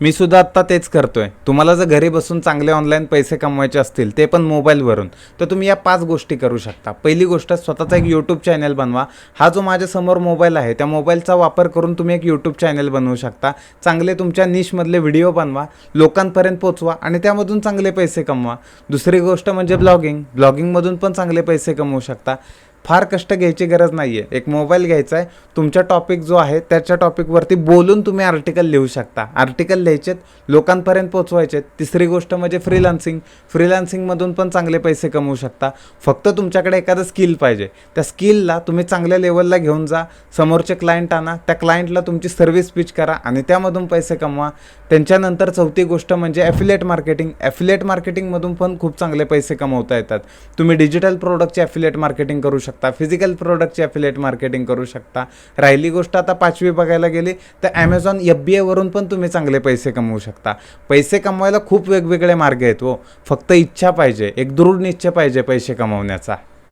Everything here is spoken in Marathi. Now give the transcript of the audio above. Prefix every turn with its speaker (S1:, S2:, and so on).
S1: मी सुद्धा आत्ता तेच करतोय. तुम्हाला जर घरी बसून चांगले ऑनलाईन पैसे कमवायचे असतील ते पण मोबाईलवरून तर तुम्ही या पाच गोष्टी करू शकता. पहिली गोष्ट स्वतःचा एक यूट्यूब चॅनल बनवा. हा जो माझ्यासमोर मोबाईल आहे त्या मोबाईलचा वापर करून तुम्ही एक यूट्यूब चॅनल बनवू शकता. चांगले तुमच्या निशमधले व्हिडिओ बनवा लोकांपर्यंत पोचवा आणि त्यामधून चांगले पैसे कमवा. दुसरी गोष्ट म्हणजे ब्लॉगिंग ब्लॉगिंगमधून पण चांगले पैसे कमवू शकता. फार कष्ट घ्यायची गरज नाही आहे एक मोबाईल घ्यायचा आहे तुमचा टॉपिक जो आहे त्याच्या टॉपिकवरती बोलून तुम्ही आर्टिकल लिहू शकता. आर्टिकल लिहायचेत लोकांपर्यंत पोचवायचे तिसरी गोष्ट म्हणजे फ्रीलान्सिंग फ्रीलान्सिंगमधून पण चांगले पैसे कमवू शकता. फक्त तुमच्याकडे एखादं स्किल पाहिजे. त्या स्किलला तुम्ही चांगल्या लेवलला घेऊन जा. समोरचे क्लायंट आणा. त्या क्लायंटला तुमची सर्व्हिस पिच करा आणि त्यामधून पैसे कमवा. त्यांच्यानंतर चौथी गोष्ट म्हणजे ॲफिलेट मार्केटिंग ॲफिलेट मार्केटिंगमधून पण खूप चांगले पैसे कमवता येतात. तुम्ही डिजिटल प्रोडक्टचे ॲफिलेट मार्केटिंग करू शकता. फिजिकल प्रोडक्टची ॲफिलेट मार्केटिंग करू शकता. राहिली गोष्ट आता पाचवी बघायला गेली तर ॲमेझॉन एफ बी एवरून पण तुम्ही चांगले पैसे कमवू शकता. पैसे कमवायला खूप वेगवेगळे मार्ग आहेत हो. फक्त इच्छा पाहिजे एक दृढ निश्चय पाहिजे पैसे कमवण्याचा.